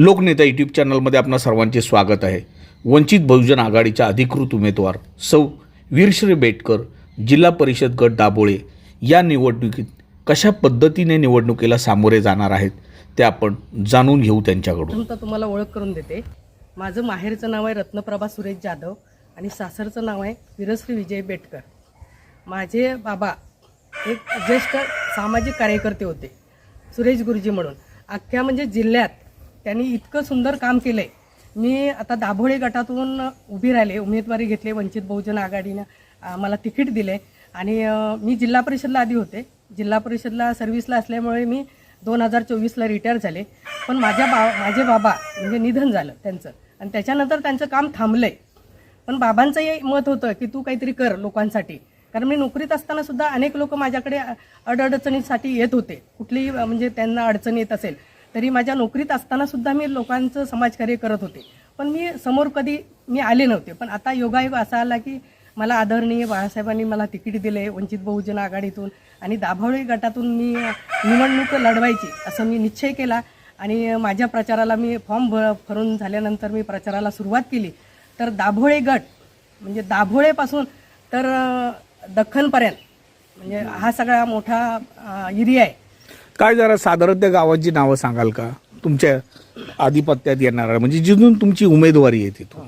लोकनेता YouTube चॅनलमध्ये आपणा सर्वांचे स्वागत आहे. वंचित बहुजन आघाडीच्या अधिकृत उमेदवार सौ वीरश्री बेटकर जिल्हा परिषद गट दाबोळे या निवडणुकीत कशा पद्धतीने निवडणुकीला सामोरे जाणार आहेत ते आपण जाणून घेऊ त्यांच्याकडून. तर तुम्हाला ओळख करून देते. माझं माहेरचं नाव आहे रत्नप्रभा सुरेश जाधव आणि सासरचं नाव आहे वीरश्री विजय बेटकर. माझे बाबा एक ज्येष्ठ सामाजिक कार्यकर्ते होते सुरेश गुरुजी म्हणून. अख्ख्या म्हणजे जिल्ह्यात त्यांनी इतकं सुंदर काम केलं आहे मी आता दाभोळे गटातून उभी राहिले उमेदवारी घेतली वंचित बहुजन आघाडीनं. मला तिकीट दिले आणि मी जिल्हा परिषदला आधी होते. जिल्हा परिषदला सर्व्हिसला असल्यामुळे मी दोन हजार चोवीसला रिटायर झाले. पण माझ्या बा माझे बाबा म्हणजे निधन झालं त्यांचं. आणि त्याच्यानंतर त्यांचं काम थांबलं आहे पण बाबांचं हे मत होतं की तू काहीतरी कर लोकांसाठी. कारण मी नोकरीत असताना सुद्धा अनेक लोक माझ्याकडे अडअडचणीसाठी येत होते. कुठलीही म्हणजे त्यांना अडचण येत असेल. तरी माझ्या नोकरीत असताना सुद्धा मी लोकांचं समाजकार्य करत होते. पण मी समोर कधी मी आले नव्हते. पण आता योगायोग असा आला की मला आदरणीय बाळासाहेबांनी मला तिकीट दिले वंचित बहुजन आघाडीतून आणि दाभावळी गटातून मी निवडणूक लढवायची असं मी निश्चय केला आणि माझ्या प्रचाराला मी फॉर्म भ भरून झाल्यानंतर मी प्रचाराला सुरुवात केली. तर दाभोळे गट म्हणजे दाभोळेपासून तर दख्खनपर्यंत म्हणजे हा सगळा मोठा एरिया आहे. काय जरा साधारण त्या गावांची नावं सांगाल का? तुमच्या आधिपत्यात येणार. म्हणजे जिथून तुमची उमेदवारी आहे तिथून.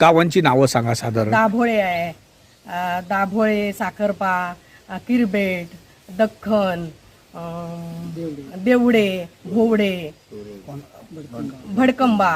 गावांची नावं सांगा साधारण. दाभोळे आहे. अ, दाभोळे साखरपा अ, किरबेट दख्खन देवडे भोवडे भडकंबा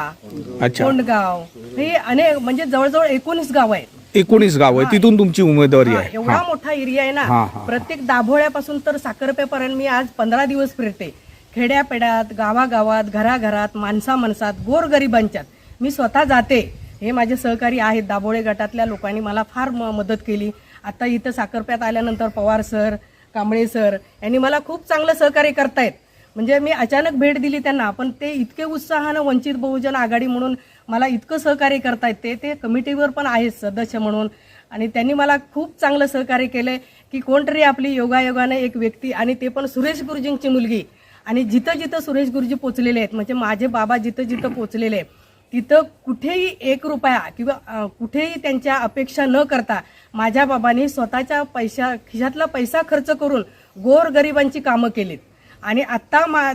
अच्छा. कोंडगाव. हे अनेक म्हणजे जवळजवळ एकोणीस गाव आहेत. एकोणीस गाव आहे तिथून तुमची उमेदवारी हा, आहे. एवढा मोठा एरिया आहे हा, ना हा. प्रत्येक दाभोळ्यापासून तर साखरपेपर्यंत मी आज पंधरा दिवस फिरते. खेड्यापेड्यात गावागावात घराघरात माणसा मनसात गोरगरिबांच्यात. मी स्वतः जाते. हे माझे सहकारी आहेत. दाभोळे गटातल्या लोकांनी मला फार म- मदत केली. आता इथं साखरप्यात आल्यानंतर पवार सर कांबळे सर यांनी मला खूप चांगलं सहकार्य करतायत. म्हणजे मी अचानक भेट दिली त्यांना पण ते इतके उत्साहानं वंचित बहुजन आघाडी म्हणून मला इतकं सहकार्य करतायत ते ते कमिटीवर पण आहेत सदस्य म्हणून. आणि त्यांनी मला खूप चांगलं सहकार्य केलंय की कोणतरी आपली योगायोगाने एक व्यक्ती आणि ते पण सुरेश गुरुजींची मुलगी. आणि जिथं जिथं सुरेश गुरुजी पोचलेले आहेत म्हणजे माझे बाबा जिथं जिथं पोचलेले आहेत तिथं कुठेही एक रुपया किंवा कुठेही त्यांच्या अपेक्षा न करता माझ्या बाबांनी स्वतःच्या पैशा खिशातला पैसा खर्च करून गोरगरिबांची कामं केलीत. आणि आत्ता मा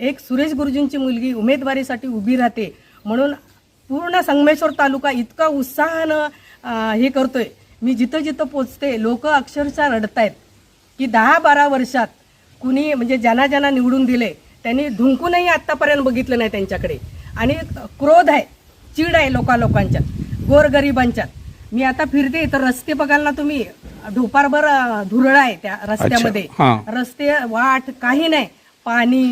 एक सुरेश गुरुजींची मुलगी उमेदवारीसाठी उभी राहते. म्हणून पूर्ण संगमेश्वर तालुका इतका उत्साहानं हे करतोय. मी जिथं जिथं पोचते लोक अक्षरशः रडतायत. की दहा बारा वर्षात कुणी म्हणजे ज्यांना ज्यांना निवडून दिले त्यांनी धुंकूनही आत्तापर्यंत बघितलं नाही त्यांच्याकडे. आणि क्रोध आहे चीड आहे लोका लोकांच्यात गोरगरिबांच्यात. मी आता फिरते तर रस्ते बघाल ना तुम्ही ढोपारभर अं, धुरळ आहे त्या रस्त्यामध्ये. रस्ते वाट काही नाही. पाणी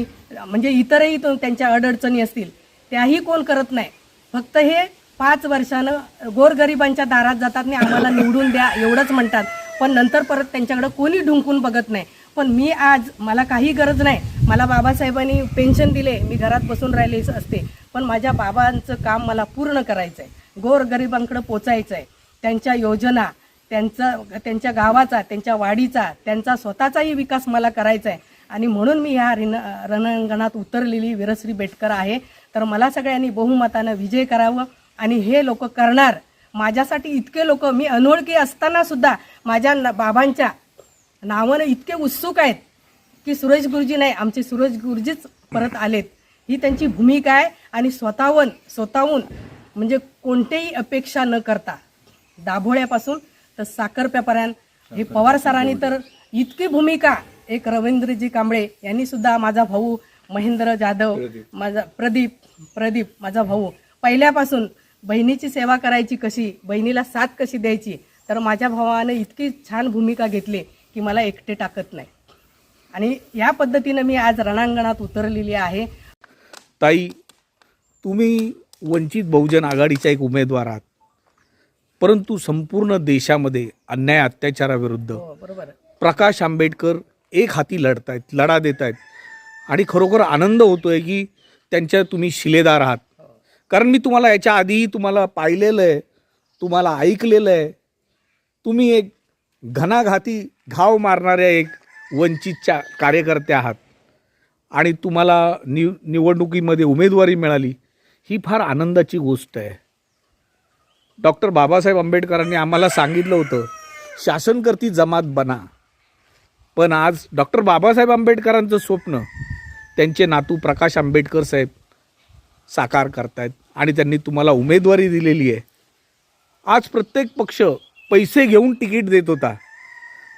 म्हणजे इतरही त्यांच्या अडचणी असतील त्याही कोण करत नाही. फक्त हे पाच वर्षानं गोरगरिबांच्या दारात जातात आणि आम्हाला निवडून द्या एवढंच म्हणतात. पण नंतर परत त्यांच्याकडे कोणी ढुंकून बघत नाही. पण मी आज मला काही गरज नाही. मला बाबासाहेबांनी पेन्शन दिले मी घरात बसून राहिले असते. पण माझ्या बाबांचं काम मला पूर्ण करायचं आहे गोरगरिबांकडे पोचायचं आहे त्यांच्या योजना त्यांचं त्यांच्या गावाचा त्यांच्या वाडीचा त्यांचा स्वतःचाही विकास मला करायचा आहे. आणि म्हणून मी ह्या रिन रणांगणात उतरलेली वीरश्री बेटकर आहे. तर मला सगळ्यांनी बहुमतानं विजय करावं आणि हे लोक करणार. माझ्यासाठी इतके लोक मी अनोळखी असताना सुद्धा माझ्या न- बाबांच्या नावानं इतके उत्सुक आहेत की सुरेश गुरुजी नाही आमचे सुरेश गुरुजीच परत आलेत. ही त्यांची भूमिका आहे आणि स्वतःहून स्वतःहून म्हणजे कोणतेही अपेक्षा न करता. दाभोळ्यापासून तर साखरप्यापर्यंत. हे पवार सरांनी तर इतकी भूमिका एक रवींद्रजी कांबळे यांनी सुद्धा माझा भाऊ महेंद्र जाधव माझा प्रदीप प्रदीप माझा भाऊ. पहिल्यापासून बहिणीची सेवा करायची कशी बहिणीला साथ कशी द्यायची तर माझ्या भावानं इतकी छान भूमिका घेतली की मला एकटे टाकत नाही. आणि या पद्धतीनं मी आज रणांगणात उतरलेली आहे. ताई तुम्ही वंचित बहुजन आघाडीचा एक उमेदवार आहात. परंतु संपूर्ण देशामध्ये अन्याय अत्याचाराविरुद्ध हो बरोबर प्रकाश आंबेडकर एक हाती लढतायत लढा देत आहेत आणि खरोखर आनंद होतोय की त्यांच्या तुम्ही शिलेदार आहात. कारण मी तुम्हाला याच्या आधीही तुम्हाला पाहिलेलं आहे तुम्हाला ऐकलेलं आहे. तुम्ही एक घणाघाती घाव मारणाऱ्या एक वंचितच्या कार्यकर्त्या आहात. आणि तुम्हाला निव निवडणुकीमध्ये उमेदवारी मिळाली ही फार आनंदाची गोष्ट आहे. डॉक्टर बाबासाहेब आंबेडकरांनी आम्हाला सांगितलं होतं शासनकर्ती जमात बना. पण आज डॉक्टर बाबासाहेब आंबेडकरांचं स्वप्न त्यांचे नातू प्रकाश आंबेडकर साहेब साकार करतायत आणि त्यांनी तुम्हाला उमेदवारी दिलेली आहे. आज प्रत्येक पक्ष पैसे घेऊन तिकीट देत होता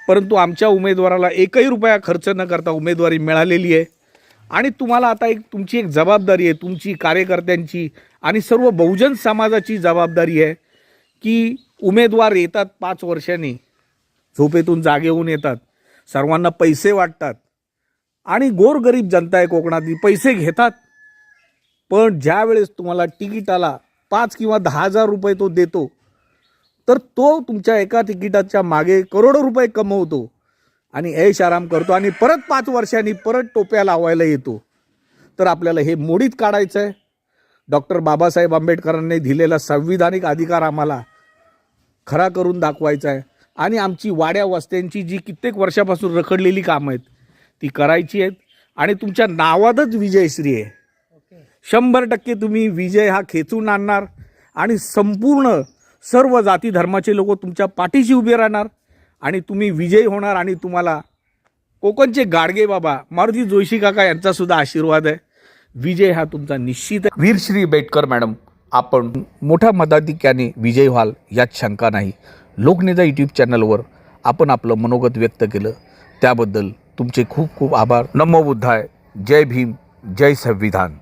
परंतु आमच्या उमेदवाराला एकही रुपया खर्च न करता उमेदवारी मिळालेली आहे. आणि तुम्हाला आता एक तुमची एक जबाबदारी आहे तुमची कार्यकर्त्यांची आणि सर्व बहुजन समाजाची जबाबदारी आहे. की उमेदवार येतात पाच वर्षांनी झोपेतून जागे होऊन येतात. सर्वांना पैसे वाटतात. आणि गोरगरीब जनता आहे कोकणातली पैसे घेतात. पण ज्या वेळेस तुम्हाला तिकिटाला पाच किंवा दहा हजार रुपये तो देतो तर तो तुमच्या एका तिकिटाच्या मागे करोडो रुपये कमवतो. आणि ऐश आराम करतो आणि परत पाच वर्षांनी परत टोप्या लावायला येतो. तर आपल्याला हे मोडीत काढायचं आहे डॉक्टर बाबासाहेब आंबेडकरांनी दिलेला संविधानिक अधिकार आम्हाला खरा करून दाखवायचा आहे. आणि आमची वाड्या वस्त्यांची जी कित्येक वर्षापासून रखडलेली कामं आहेत ती करायची आहेत. आणि तुमच्या नावातच विजयश्री आहे. शंभर टक्के तुम्ही विजय हा खेचून आणणार आणि संपूर्ण सर्व जाती धर्माचे लोक तुमच्या पाठीशी उभे राहणार आणि तुम्ही विजयी होणार आणि तुम्हाला कोकणचे गाडगे बाबा मारुती जोशी काका यांचासुद्धा आशीर्वाद आहे. विजय हा तुमचा निश्चित वीरश्री बेटकर मॅडम आपण मोठ्या मताधिक्याने विजय व्हाल यात शंका नाही. लोकनेता यूट्यूब चॅनलवर आपण आपलं मनोगत व्यक्त केलं. त्याबद्दल तुमचे खूप खूप आभार. नमो बुद्धाय. जय भीम. जय संविधान.